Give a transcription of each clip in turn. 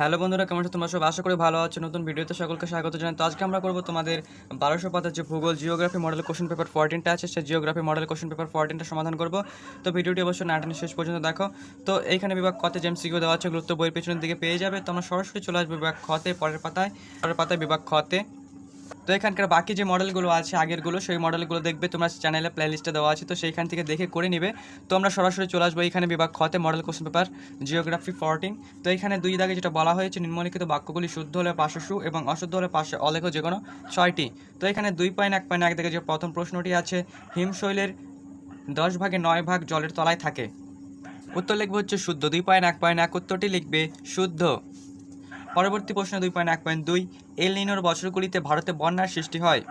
Hello বন্ধুরা, কেমন আছো? তোমরা সব আশা করি ভালো আছো। নতুন ভিডিওতে সকলকে স্বাগত জানাই। তো আজকে আমরা করব তোমাদের বারোশো পাতার যে ভূগোল জিওগ্রাফি মডেল কোশ্চেন পেপার ফোরটিনটা আছে সে জিওগ্রাফি মডেল কোশ্চেন পেপার ফোরটিনটা সমাধান করব। তো ভিডিওটি অবশ্যই নাটনের শেষ পর্যন্ত দেখো। তো এইখানে বিভাগ কতে জেম সিকিউ দেওয়া আছে, গুরুত্ব বইয়ের পেছনের দিকে পেয়ে যাবে। তোমরা সরাসরি চলে আসবে বিভাগ খতে পরের পাতায়। পরের পাতায় বিভাগ খতে তো এখানকার বাকি যে মডেলগুলো আছে, আগেরগুলো, সেই মডেলগুলো দেখবে তোমরা চ্যানেলে প্লেলিস্টে দেওয়া আছে। তো সেইখান থেকে দেখে করে নিবে। তো আমরা সরাসরি চলে আসব এখানে বিভাগ খতে model question paper geography fourteen তো এখানে দুই দাগে যেটা বলা হয়েছে, নিম্নলিখিত বাক্যগুলি শুদ্ধ হলে পাশে এবং অশুদ্ধ হলে পাশে অলেখ যে কোনো ছয়টি। তো এখানে দুই পয়েন্ট এক পয়েন্ট এক দিকে যে প্রথম প্রশ্নটি আছে, হিমশৈলের দশ ভাগে নয় ভাগ জলের তলায় থাকে। উত্তর লিখবে হচ্ছে শুদ্ধ। দুই পয়েন্ট এক পয়েন্ট এক উত্তরটি লিখবে শুদ্ধ। পরবর্তী প্রশ্ন দুই পয়েন্ট এক পয়েন্ট দুই। এল নিনোর বছরগুলিতে ভারতে বন্যার সৃষ্টি হয়।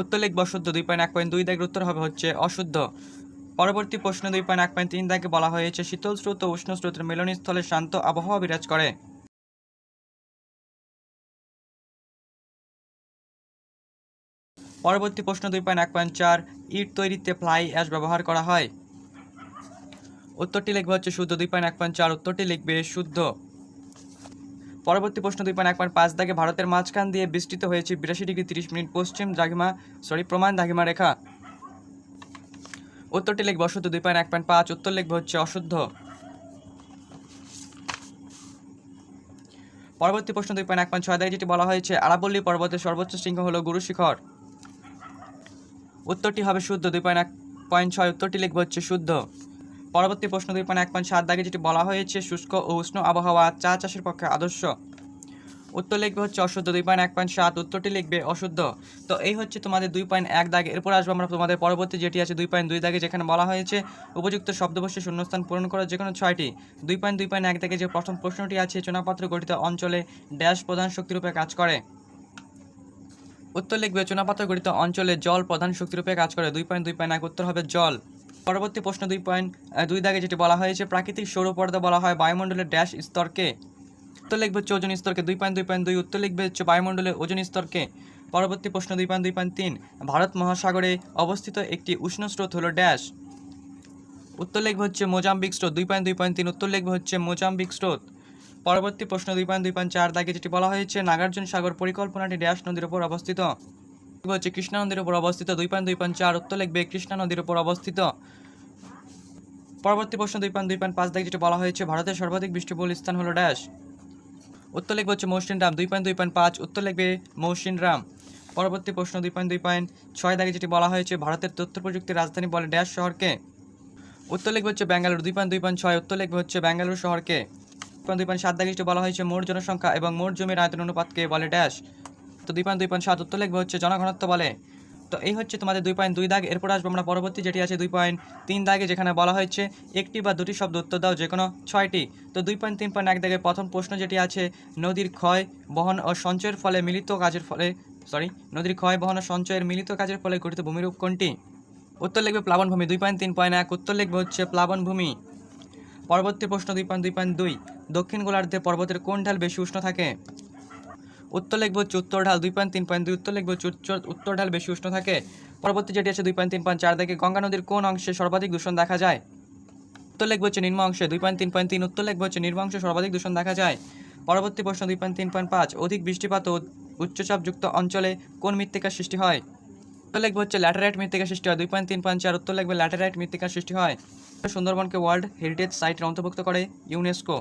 উত্তর লিখব অশুদ্ধ দুই পয়েন্ট এক পয়েন্ট দুই দাগের উত্তর হবে হচ্ছে অশুদ্ধ। পরবর্তী প্রশ্ন দুই পয়েন্ট এক পয়েন্ট তিন দাগে বলা হয়েছে, শীতল স্রোত ও উষ্ণ স্রোতের মিলনস্থলে শান্ত আবহাওয়া বিরাজ করে। পরবর্তী প্রশ্ন দুই পয়েন্ট এক পয়েন্ট চার, ইট তৈরিতে ফ্লাই অ্যাশ ব্যবহার করা হয়। উত্তরটি লিখবে হচ্ছে শুদ্ধ, দুই পয়েন্ট এক পয়েন্ট চার, উত্তরটি লিখবে শুদ্ধ। পরবর্তী প্রশ্ন দুই পয়েন্ট এক পয়েন্ট পাঁচ দাগে ভারতের মাঝখান দিয়ে বিস্তৃত হয়েছে বিরাশি ডিগ্রি তিরিশ মিনিট পশ্চিম দ্রাঘিমা সরি, প্রমাণ দ্রাঘিমা রেখা। উত্তরটি লিখবে অশুদ্ধ, দুই পয়েন্ট এক পয়েন্ট পাঁচ, উত্তর লিখবে হচ্ছে অশুদ্ধ। পরবর্তী প্রশ্ন দুই পয়েন্ট এক পয়েন্ট ছয় দাগে যেটি বলা হয়েছে, আরাবল্লী পর্বতের সর্বোচ্চ শৃঙ্গ হল গুরু শিখর। উত্তরটি হবে শুদ্ধ, দুই পয়েন্ট এক পয়েন্ট ছয়, উত্তরটি লিখবে হচ্ছে শুদ্ধ। পরবর্তী প্রশ্ন দুই পয়েন্ট এক পয়েন্ট সাত দাগে যেটি বলা হয়েছে, শুষ্ক ও উষ্ণ আবহাওয়া চা চাষের পক্ষে আদর্শ। উত্তর লিখবে হচ্ছে অশুদ্ধ, দুই পয়েন্ট এক পয়েন্ট সাত, উত্তরটি লিখবে অশুদ্ধ। তো এই হচ্ছে তোমাদের দুই পয়েন্ট এক দাগে। এরপর আসব আমরা তোমাদের পরবর্তী যেটি আছে, দুই পয়েন্ট দুই দাগে, যেখানে বলা হয়েছে উপযুক্ত শব্দবস্যে শূন্যস্থান পূরণ করার যে কোনো ছয়টি। দুই পয়েন্ট দুই পয়েন্ট এক দাগে যে প্রথম প্রশ্নটি আছে, চুনাপাত্র গঠিত অঞ্চলে ড্যাশ প্রধান শক্তিরূপে কাজ করে। উত্তর লিখবে, চুনাপাত্র গঠিত অঞ্চলে জল প্রধান শক্তিরূপে কাজ করে। দুই পয়েন্ট দুই পয়েন্ট এক, উত্তর হবে জল। পরবর্তী প্রশ্ন দুই পয়েন্ট দুই দাগে যেটি বলা হয়েছে, প্রাকৃতিক সৌরপর্দা বলা হয় বায়ুমণ্ডলের ড্যাশ স্তরকে উত্তর লিখবে হচ্ছে ওজন স্তরকে দুই পয়েন্ট দুই পয়েন্ট দুই, উত্তর লিখবে হচ্ছে বায়ুমণ্ডলের ওজন স্তরকে পরবর্তী প্রশ্ন দুই পয়েন্ট দুই পয়েন্ট তিন, ভারত মহাসাগরে অবস্থিত একটি উষ্ণ স্রোত হলো ড্যাশ। উত্তর লিখবে হচ্ছে মোজাম্বিক স্রোত, দুই পয়েন্ট দুই পয়েন্ট তিন, উত্তর লিখবে হচ্ছে মোজাম্বিক স্রোত। পরবর্তী প্রশ্ন দুই পয়েন্ট দুই পয়েন্ট চার দাগে যেটি বলা হয়েছে নাগার্জুন সাগর পরিকল্পনাটি ড্যাশ নদীর উপর অবস্থিত। হচ্ছে কৃষ্ণা নদীর উপর অবস্থিত দুই পয়েন্ট দুই পয়েন্ট চার উত্তর লিখবে কৃষ্ণা নদীর উপর অবস্থিত পরবর্তী প্রশ্ন দুই পয়েন্ট দুই পয়েন্ট পাঁচ দাগে যেটি বলা হয়েছে ভারতের সর্বাধিক বৃষ্টিবহুল স্থান হলো ড্যাশ উত্তর লিখবে হচ্ছে মৌসিন রাম দুই পয়েন্ট দুই পয়েন্ট পাঁচ উত্তর লিখবে মৌসিন রাম পরবর্তী প্রশ্ন দুই পয়েন্ট দুই পয়েন্ট ছয় দাগে যেটি বলা হয়েছে ভারতের তথ্য প্রযুক্তির রাজধানী বলে ড্যাশ শহরকে উত্তর লিখবে হচ্ছে ব্যাঙ্গালুরু দুই পয়েন্ট দুই পয়েন্ট ছয় উত্তর লিখবে হচ্ছে ব্যাঙ্গালুরু শহরকে দুই পয়েন্ট সাত দাগে যেটি বলা হয়েছে মোট জনসংখ্যা এবং মোট জমির আয়তন অনুপাতকে বলে ড্যাশ তো দুই পয়েন্ট দুই পয়েন্ট সাত উত্তর লিখবে হচ্ছে জনঘনত্ব বলে। তো এই হচ্ছে তোমাদের দুই পয়েন্ট দুই দাগ। এরপর আসব আমরা পরবর্তী, যেটি আছে দুই পয়েন্ট তিন দাগে, যেখানে বলা হয়েছে একটি বা দুটি শব্দ উত্তর দাও, যে কোনো ছয়টি। তো দুই পয়েন্ট, তিন পয়েন্ট এক দাগে প্রথম প্রশ্ন যেটি আছে, নদীর ক্ষয়, বহন ও সঞ্চয়ের ফলে মিলিত কাজের ফলে সরি নদীর ক্ষয়, বহন ও সঞ্চয়ের মিলিত কাজের ফলে গঠিত ভূমিরূপ কোনটি? উত্তর লিখবে প্লাবনভূমি দুই পয়েন্ট, তিন পয়েন্ট এক, উত্তর লিখবে হচ্ছে প্লাবনভূমি পরবর্তী প্রশ্ন দুই পয়েন্ট দুই পয়েন্ট দুই। দক্ষিণ গোলার্ধে পর্বতের কোন ঢাল বেশি উষ্ণ থাকে? উত্তর লিখব হচ্ছে উত্তর ঢাল দুই পয়েন্ট তিন পয়েন্ট দুই, উত্তর লিখব উত্তর ঢাল বেশি উষ্ণ থাকে। পরবর্তী যেটি আছে দুই পয়েন্ট তিন পয়েন্ট চার দেখে গঙ্গা নদীর কোন অংশে সর্বাধিক দূষণ দেখা যায়? উত্তর লিখব হচ্ছে নিম্ন অংশে দুই পয়েন্ট তিন পয়েন্ট তিন, উত্তর লিখব হচ্ছে নিম্ন অংশে সর্বাধিক দূষণ দেখা যায়। পরবর্তী প্রশ্ন দুই পয়েন্ট তিন পয়েন্ট পাঁচ, অধিক বৃষ্টিপাত ও উচ্চচাপযুক্ত অঞ্চলে কোন মৃত্তিকার সৃষ্টি হয়? উত্তর লিখব হচ্ছে ল্যাটেরাইট মৃত্তিকার সৃষ্টি হয়, দুই পয়েন্ট তিন পয়েন্ট চার, উত্তর লিখবে ল্যাটেরাইট মৃত্তিকার সৃষ্টি হয়। সুন্দরবনকে ওয়ার্ল্ড হেরিটেজ সাইটের অন্তর্ভুক্ত করে ইউনেস্কো।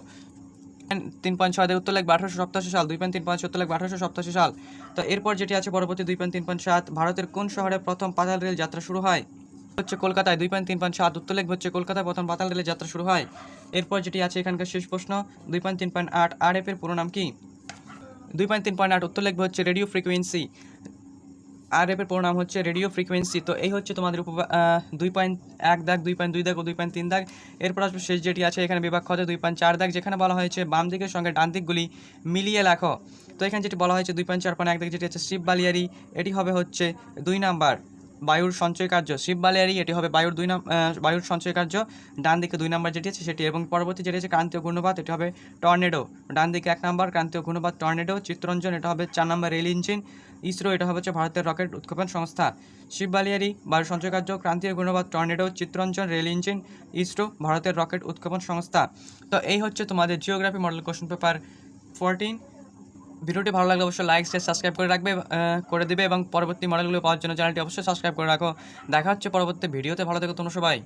তিন পয়েন্ট ছয় উত্তর লাগবে, আঠারোশো সপ্তাশি সাল, দুই পয়েন্ট তিন পয়েন্ট সত্তর লাগবে, আঠারোশো সপ্তাশি সাল। তো এরপর যেটি আছে পরবর্তী দুই পয়েন্ট তিন পয়েন্ট সাত, ভারতের কোন শহরে প্রথম পাতাল রেল যাত্রা শুরু হয়? হচ্ছে কলকাতায় দুই পয়েন্ট তিন পয়েন্ট সাত, উত্তর লেখ হচ্ছে কলকাতায় প্রথম পাতাল রেলের যাত্রা শুরু হয়। এরপর যেটি আছে এখানকার শেষ প্রশ্ন, দুই পয়েন্ট তিন পয়েন্ট আট আর এফ এর পুরো নাম কি? দুই পয়েন্ট তিন পয়েন্ট আট, উত্তর লেখ হচ্ছে রেডিও ফ্রিকোয়েন্সি। আর পুরো নাম হচ্ছে রেডিও ফ্রিকোয়েন্সি তো এই হচ্ছে তোমাদের উপ দুই পয়েন্ট এক দাগ, দুই পয়েন্ট দুই দাগ ও দুই পয়েন্ট তিন দাগ। এরপর আসবে শেষ যেটি আছে এখানে বিভাগ খতে দুই পয়েন্ট চার দাগ, যেখানে বলা হয়েছে বাম দিকের সঙ্গে ডান দিকগুলি মিলিয়ে লেখো। তো এখানে যেটি বলা হয়েছে দুই পয়েন্ট চার পয়েন্ট এক দাগ, যেটি আছে শিব বালিয়ারি এটি হবে হচ্ছে দুই নাম্বার। বায়ুর সঞ্চয় কার্য, শিব বালিয়ারি এটি হবে বায়ুর দুই নাম বায়ুর সঞ্চয় কার্য। ডান দিকে দুই নাম্বার যেটি আছে, সেটি এবং পরবর্তী যেটি আছে, ক্রান্তীয় ঘূর্ণবাদ এটি হবে টর্নেডো। ডান দিকে এক নাম্বার, ক্রান্তীয় ঘূর্ণবাদ টর্নেডো। চিত্তরঞ্জন, এটা হবে চার নাম্বার রেল ইঞ্জিন। ইসরো, এটা হবে হচ্ছে ভারতের রকেট উৎক্ষেপণ সংস্থা। শিব বালিয়ারি, বায়ুর সঞ্চয় কার্য, ক্রান্তীয় ঘূর্ণবাদ tornado, Chittaranjan, rail engine, ISRO, ভারতের রকেট উৎক্ষেপণ সংস্থা। তো এই হচ্ছে তোমাদের geography model question paper fourteen ভিডিওটি ভালো লাগলে অবশ্যই লাইক শেয়ার সাবস্ক্রাইব করে রাখবে করে দেবে এবং পরবর্তী মডেলগুলো পাওয়ার জন্য চ্যানেলটি অবশ্যই সাবস্ক্রাইব করে রাখো। দেখা হচ্ছে পরবর্তী ভিডিওতে। ভালো থেকো তোমরা সবাই।